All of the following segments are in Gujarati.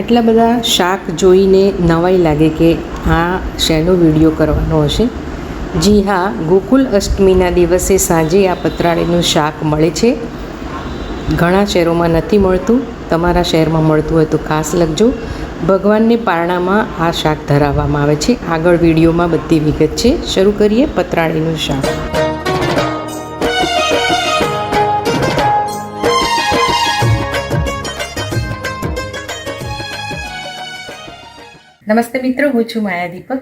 આટલા બધા શાક જોઈને નવાઈ લાગે કે આ શેનો વીડિયો કરવાનો હશે? જી હા, ગોકુલ અષ્ટમીના દિવસે સાંજે આ પતરાળીનું શાક મળે છે. ઘણા શહેરોમાં નથી મળતું, તમારા શહેરમાં મળતું હોય તો ખાસ લખજો. ભગવાનને પારણામાં આ શાક ધરાવવામાં આવે છે. આગળ વિડીયોમાં બધી વિગત છે. શરૂ કરીએ પતરાળીનું શાક. નમસ્તે મિત્રો, હું છું Maya Deepak.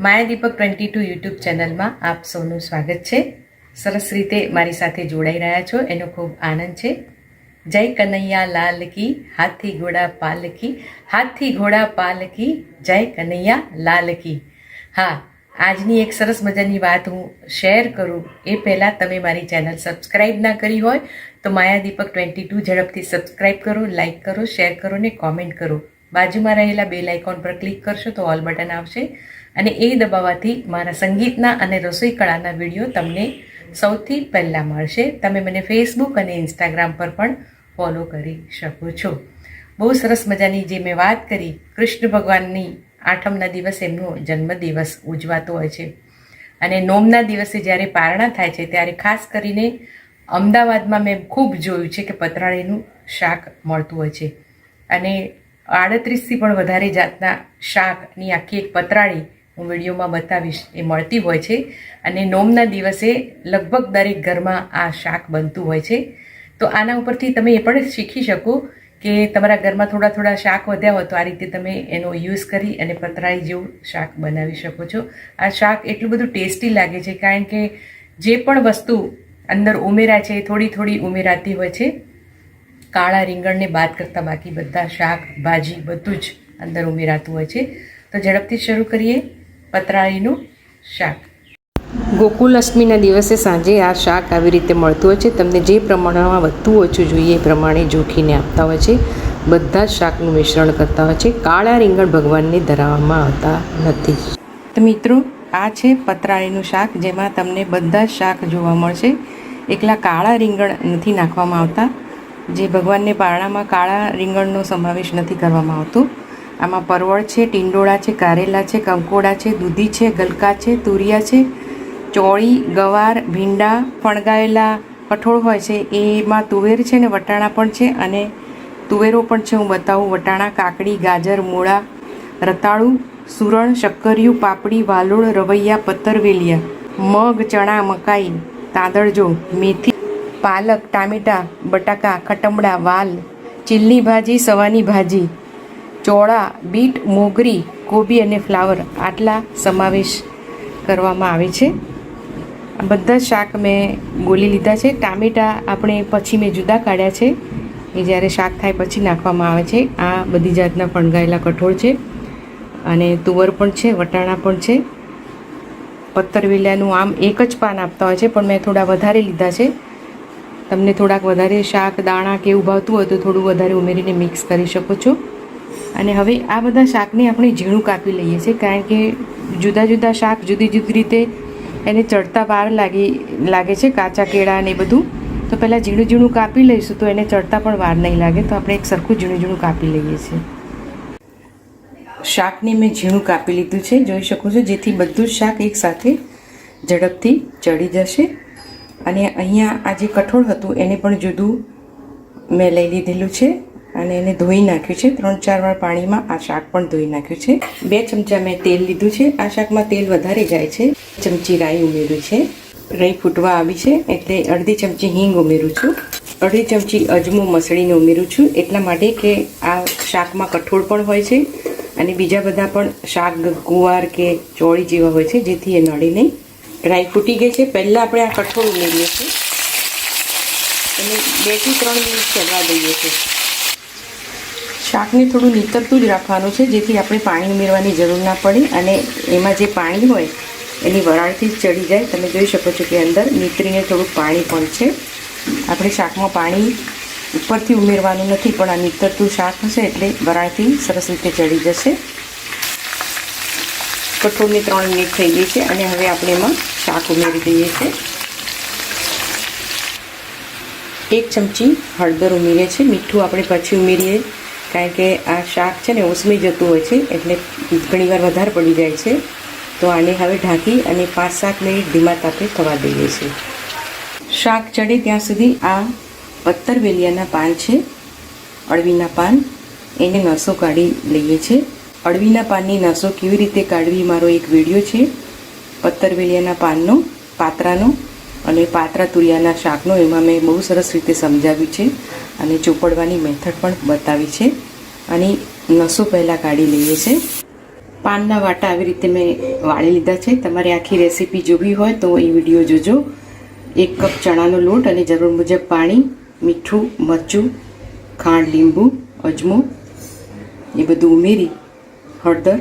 Maya Deepak twenty two YouTube ચેનલમાં આપ સૌનું સ્વાગત છે. સરસ રીતે મારી સાથે જોડાઈ રહ્યા છો, એનો ખૂબ આનંદ છે. જય કનૈયા લાલ કી, હાથી ઘોડા પાલ કી, હાથી ઘોડા પાલ કી, જય કનૈયા લાલ કી. હા, આજની એક સરસ મજાની વાત હું શેર કરું. એ પહેલાં તમે મારી ચેનલ સબસ્ક્રાઈબ ના કરી હોય, તો માયા દીપક ટ્વેન્ટી ટુ ઝડપથી સબસ્ક્રાઈબ કરો, લાઇક કરો, શેર કરો ને કોમેન્ટ કરો. બાજુમાં રહેલા બેલ આઇકોન પર ક્લિક કરશો તો ઓલ બટન આવશે. અને એ દબાવવાથી મારા સંગીતના અને રસોઈ કળાના વીડિયો તમને સૌથી પહેલાં મળશે. તમે મને ફેસબુક અને ઇન્સ્ટાગ્રામ પર પણ ફોલો કરી શકો છો. બહુ સરસ મજાની જે મેં વાત કરી, કૃષ્ણ ભગવાનની આઠમના દિવસે એમનો જન્મદિવસ ઉજવાતો હોય છે. અને નોમના દિવસે જ્યારે પારણા થાય છે, ત્યારે ખાસ કરીને અમદાવાદમાં મેં ખૂબ જોયું છે કે પતરાળીનું શાક મળતું હોય છે. અને આડત્રીસથી પણ વધારે જાતના શાકની આખી એક પતરાળી હું વિડીયોમાં બતાવીશ, એ મળતી હોય છે. અને નોમના દિવસે લગભગ દરેક ઘરમાં આ શાક બનતું હોય છે. તો આના ઉપરથી તમે એ પણ શીખી શકો કે તમારા ઘરમાં થોડા થોડા શાક વધ્યા હોય તો આ રીતે તમે એનો યુઝ કરી અને પતરાળી જેવું શાક બનાવી શકો છો. આ શાક એટલું બધું ટેસ્ટી લાગે છે, કારણ કે જે પણ વસ્તુ અંદર ઉમેરા છે એ થોડી થોડી ઉમેરાતી હોય છે. કાળા રીંગણને બાદ કરતાં બાકી બધા શાક ભાજી બધું જ અંદર ઉમેરાતું હોય છે. તો ઝડપથી શરૂ કરીએ પતરાળીનું શાક. ગોકુલ અષ્ટમીના દિવસે સાંજે આ શાક આવી રીતે મળતું હોય છે. તમને જે પ્રમાણમાં વધતું ઓછું જોઈએ એ પ્રમાણે જોખીને આપતા હોય છે. બધા જ શાકનું મિશ્રણ કરતા હોય છે. કાળા રીંગણ ભગવાનને ધરાવવામાં આવતા નથી. તો મિત્રો આ છે પતરાળીનું શાક જેમાં તમને બધા જ શાક જોવા મળશે. એકલા કાળા રીંગણ નથી નાખવામાં આવતા. જે ભગવાનને પારણામાં કાળા રીંગણનો સમાવેશ નથી કરવામાં આવતો. આમાં પરવળ છે, ટીંડોળા છે, કારેલા છે, કંકોડા છે, દૂધી છે, ગલકા છે, તુરિયા છે, ચોળી, ગવાર, ભીંડા, ફણગાયેલા કઠોળ હોય છે, એમાં તુવેર છે ને વટાણા પણ છે અને તુવેરો પણ છે, હું બતાવું. વટાણા, કાકડી, ગાજર, મૂળા, રતાળું, સુરણ, શક્કરિયું, પાપડી, વાલોળ, રવૈયા પતરવેલિયા મગ, ચણા, મકાઈ, તાંદળજો, મેથી પાલક, ટામેટાં, બટાકા, ખટમડા, વાલ, ચીલની ભાજી, સવાની ભાજી, ચોળા, બીટ, મોગરી, કોબી અને ફ્લાવર આટલા સમાવેશ કરવામાં આવે છે. બધા શાક મેં ગોલી લીધા છે. ટામેટાં આપણે પછી મેં જુદા કાઢ્યા છે. એ જ્યારે શાક થાય પછી નાખવામાં આવે છે. આ બધી જાતના ફણગાયેલા કઠોળ છે. અને તુવર પણ છે, વટાણા પણ છે. પત્તરવેલિયાનું આમ એક જ પાન આપતા હોય છે, પણ મેં થોડા વધારે લીધા છે. તમને થોડાક વધારે શાક, દાણા કે એવું ભાવતું હોય તો થોડું વધારે ઉમેરીને મિક્સ કરી શકો છો. અને હવે આ બધા શાકને આપણે ઝીણું કાપી લઈએ છીએ, કારણ કે જુદા જુદા શાક જુદી જુદી રીતે એને ચડતા વાર લાગી, લાગે છે, કાચા કેળા ને બધું. તો પહેલાં ઝીણું ઝીણું કાપી લઈશું તો એને ચડતા પણ વાર નહીં લાગે, તો આપણે એક સરખું ઝીણું ઝીણું કાપી લઈએ છીએ. શાકને મેં ઝીણું કાપી લીધું છે, જોઈ શકો છો, જેથી બધું જ શાક એકસાથે ઝડપથી ચડી જશે. અને અહીંયા આ જે કઠોળ હતું એને પણ જુદું મેં લઈ લીધેલું છે અને એને ધોઈ નાખ્યું છે. ત્રણ, ચાર વાર પાણીમાં આ શાક પણ ધોઈ નાખ્યું છે. બે ચમચા મેં તેલ લીધું છે. આ શાકમાં તેલ વધારે જાય છે. ચમચી રાઈ ઉમેર્યું છે. રાઈ ફૂટવા આવી છે એટલે અડધી ચમચી હિંગ ઉમેરું છું. અડધી ચમચી અજમો મસળીને ઉમેરું છું. એટલા માટે કે આ શાકમાં કઠોળ પણ હોય છે અને બીજા બધા પણ શાક, ગુવાર કે ચોળી જેવા હોય છે, જેથી એ નડે નહીં. રાઈ ફૂટી ગઈ છે. પહેલાં આપણે આ કઠોળ ઉમેરીએ છીએ. અને બેથી ત્રણ મિનિટ ચડવા દઈએ છીએ. શાકને થોડું નીતરતું જ રાખવાનું છે, જેથી આપણે પાણી ઉમેરવાની જરૂર ના પડે અને એમાં જે પાણી હોય, એની વરાળથી જ ચડી જાય. તમે જોઈ શકો છો કે અંદર નીતરીને થોડુંક પાણી પણ છે. આપણે શાકમાં પાણી ઉપરથી ઉમેરવાનું નથી, પણ આ નીતરતું શાક હશે એટલે વરાળથી સરસ રીતે ચડી જશે. કઠોળની ત્રણ મિનિટ થઈ ગઈ છે અને હવે આપણે એમાં શાક ઉમેરી દઈએ છીએ એક ચમચી હળદર ઉમેરીએ છીએ. મીઠું આપણે પછી ઉમેરીએ. કારણ કે આ શાક છે ને ઓસમી જતું હોય છે, એટલે ઘણીવાર વધારે પડી જાય છે. તો આને હવે ઢાંકી અને પાંચ સાત મિનિટ ધીમા તાપે થવા દઈએ છીએ. શાક ચડે ત્યાં સુધી આ પત્તરવેલિયાના પાન છે. અળવીના પાન એને નસો કાઢી લઈએ છીએ. અળવીના પાનની નસો કેવી રીતે કાઢવી, મારો એક વીડિયો છે. પત્તરવેલિયાના પાનનો, પાત્રાનું અને પાત્રા તુરિયાના શાકનો એમાં મેં બહુ સરસ રીતે સમજાવ્યું છે અને ચોપડવાની મેથડ પણ બતાવી છે. અને નસો પહેલાં કાઢી લઈએ છીએ પાનના વાટા આવી રીતે મેં વાળી લીધા છે. તમારે આખી રેસીપી જોવી હોય તો એ વીડિયો જોજો. એક કપ ચણાનો લોટ અને જરૂર મુજબ પાણી, મીઠું, મરચું, ખાંડ, લીંબુ, અજમો, એ બધું ઉમેરી, હળદર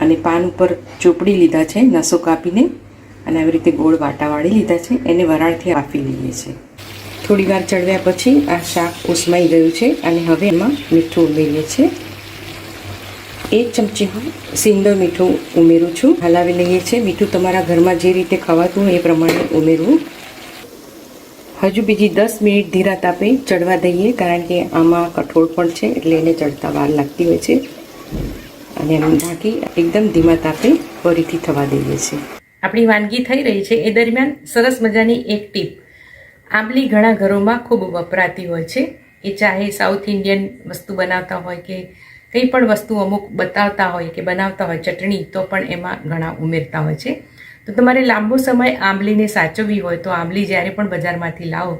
અને પાન ઉપર ચોપડી લીધા છે, નસો કાપીને અને આવી રીતે ગોળ વાટા વાળી લીધા છે. એને વરાળથી આપી લઈએ છીએ. થોડી વાર ચડવ્યા પછી આ શાક ઉસમાઈ ગયું છે અને હવે એમાં મીઠું ઉમેરીએ છીએ. એક ચમચી હું સિંદર મીઠું ઉમેરું છું. હલાવી લઈએ છીએ. મીઠું તમારા ઘરમાં જે રીતે ખવાતું હોય એ પ્રમાણે ઉમેરવું. હજુ બીજી દસ મિનિટ ધીરા તાપે ચડવા દઈએ, કારણ કે આમાં કઠોળ પણ છે એટલે એને ચડતા વાર લાગતી હોય છે. અને એમ ઢાંકી એકદમ ધીમા તાપે ફરીથી થવા દઈએ છીએ. આપણી વાનગી થઈ રહી છે. એ દરમિયાન સરસ મજાની એક ટીપ. આંબલી ઘણા ઘરોમાં ખૂબ વપરાતી હોય છે. એ ચાહે સાઉથ ઇન્ડિયન વસ્તુ બનાવતા હોય કે કંઈ પણ વસ્તુ અમુક બતાવતા હોય કે બનાવતા હોય, ચટણી, તો પણ એમાં ઘણા ઉમેરતા હોય છે. તો તમારે લાંબો સમય આંબલીને સાચવવી હોય તો આંબલી જ્યારે પણ બજારમાંથી લાવો,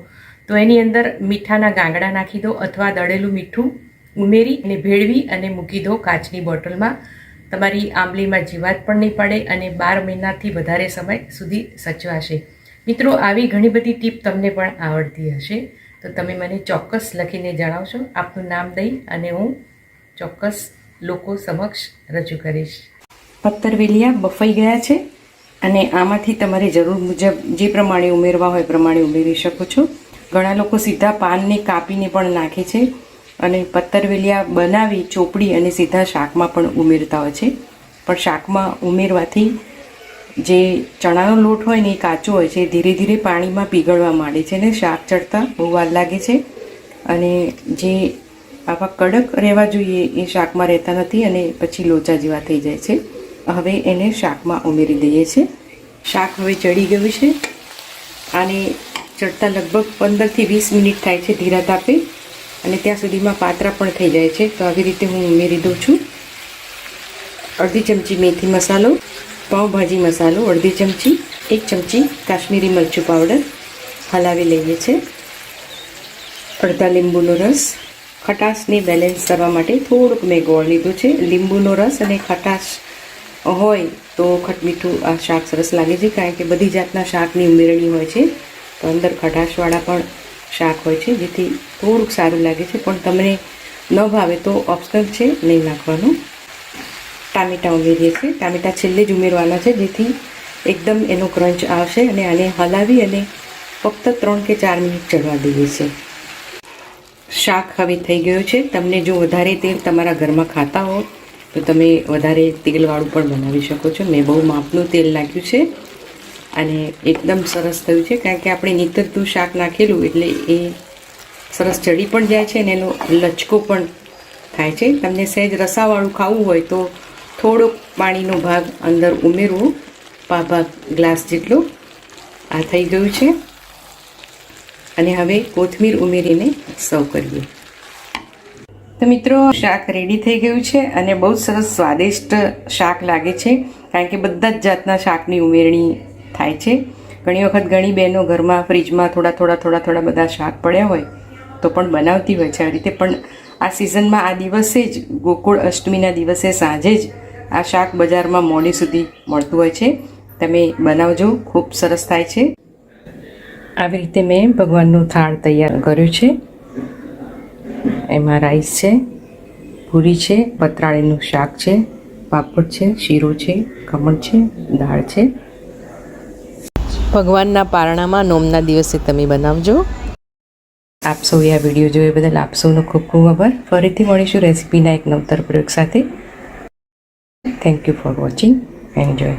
તો એની અંદર મીઠાના ગાંગડા નાખી દો અથવા દળેલું મીઠું ઉમેરી અને ભેળવી અને મૂકી દો કાચની બોટલમાં. તમારી આંબલીમાં જીવાત પણ નહીં પડે અને બાર મહિનાથી વધારે સમય સુધી સચવાશે. મિત્રો, આવી ઘણી બધી ટીપ તમને પણ આવડતી હશે. તો તમે મને ચોક્કસ લખીને જણાવશો. આપનું નામ દઈ અને હું ચોક્કસ લોકો સમક્ષ રજૂ કરીશ. પત્તરવેલિયા બફાઈ ગયા છે અને આમાંથી તમારે જરૂર મુજબ જે પ્રમાણે ઉમેરવા હોય પ્રમાણે ઉમેરી શકો છો. ઘણા લોકો સીધા પાનને કાપીને પણ નાખે છે. અને પત્તરવેલિયા બનાવી ચોપડી અને સીધા શાકમાં પણ ઉમેરતા હોય છે. પણ શાકમાં ઉમેરવાથી જે ચણાનો લોટ હોય ને એ કાચો હોય છે ધીરે ધીરે પાણીમાં પીગળવા માંડે છે ને શાક ચડતા બહુ વાર લાગે છે. અને જે આવા કડક રહેવા જોઈએ એ શાકમાં રહેતા નથી અને પછી લોચા જેવા થઈ જાય છે. હવે એને શાકમાં ઉમેરી દઈએ છીએ શાક હવે ચડી ગયું છે આને ચડતા લગભગ પંદરથી વીસ મિનિટ થાય છે ધીરા તાપે અને ત્યાં સુધીમાં પાત્રા પણ થઈ જાય છે. તો આવી રીતે હું ઉમેરી દઉં છું. અડધી ચમચી મેથી મસાલો, પાઉંભાજી મસાલો, અડધી ચમચી, એક ચમચી કાશ્મીરી મરચું પાવડર હલાવી લઈએ છીએ અડધા લીંબુનો રસ, ખટાશને બેલેન્સ કરવા માટે થોડુંક મેં ગોળ લીધું છે. લીંબુનો રસ અને ખટાશ હોય તો ખટમીઠું આ શાક સરસ લાગે છે, કારણ કે બધી જાતના શાકની ઉમેરણી હોય છે. તો અંદર ખટાશવાળા પણ શાક હોય છે, જેથી થોડુંક સારું લાગે છે, પણ તમને ન ભાવે તો ઓપ્શનલ છે, નહીં નાખવાનું. ટામેટાં ઉમેરીએ છીએ. ટામેટાં છેલ્લે જ ઉમેરવાના છે, જેથી એકદમ એનો ક્રંચ આવશે અને આને હલાવી અને ફક્ત ત્રણ કે ચાર મિનિટ ચડવા દઈએ છીએ. શાક હવે થઈ ગયું છે. તમને જો વધારે તેલ તમારા ઘરમાં ખાતા હો તો તમે વધારે તેલવાળું પણ બનાવી શકો છો. મેં બહુ માપનું તેલ નાખ્યું છે. અને એકદમ સરસ થયું છે, કારણ કે આપણે નીતરતું શાક નાખેલું એટલે એ સરસ ચડી પણ જાય છે અને એનો લચકો પણ થાય છે. તમને સહેજ રસાવાળું ખાવું હોય તો થોડોક પાણીનો ભાગ અંદર ઉમેરવો પા ભાગ ગ્લાસ જેટલો. આ થઈ ગયું છે. અને હવે કોથમીર ઉમેરીને સર્વ કરીએ. તો મિત્રો, શાક રેડી થઈ ગયું છે અને બહુ સરસ સ્વાદિષ્ટ શાક લાગે છે, કારણ કે બધા જ જાતના શાકની ઉમેરણી થાય છે. ઘણી વખત ઘણી બહેનો ઘરમાં ફ્રીજમાં થોડા થોડા થોડા થોડા બધા શાક પડ્યા હોય તો પણ બનાવતી હોય છે આ રીતે. પણ આ સિઝનમાં આ દિવસે જ ગોકુળ અષ્ટમીના દિવસે સાંજે જ આ શાક બજારમાં મોડી સુધી મળતું હોય છે. તમે બનાવજો, ખૂબ સરસ થાય છે. આવી રીતે મેં ભગવાનનું થાળ તૈયાર કર્યું છે. એમાં રાઈસ છે, પૂરી છે, પતરાળીનું શાક છે, પાપડ છે, શીરો છે, ખમણ છે, દાળ છે. ભગવાનના પારણામાં નોમના દિવસે તમે બનાવજો. આપ સૌએ આ વીડિયો જોયો બદલ આપ સૌનો ખૂબ ખૂબ આભાર. ફરીથી મળીશું રેસીપીના એક નવતર પ્રયોગ સાથે. Thank you for watching enjoy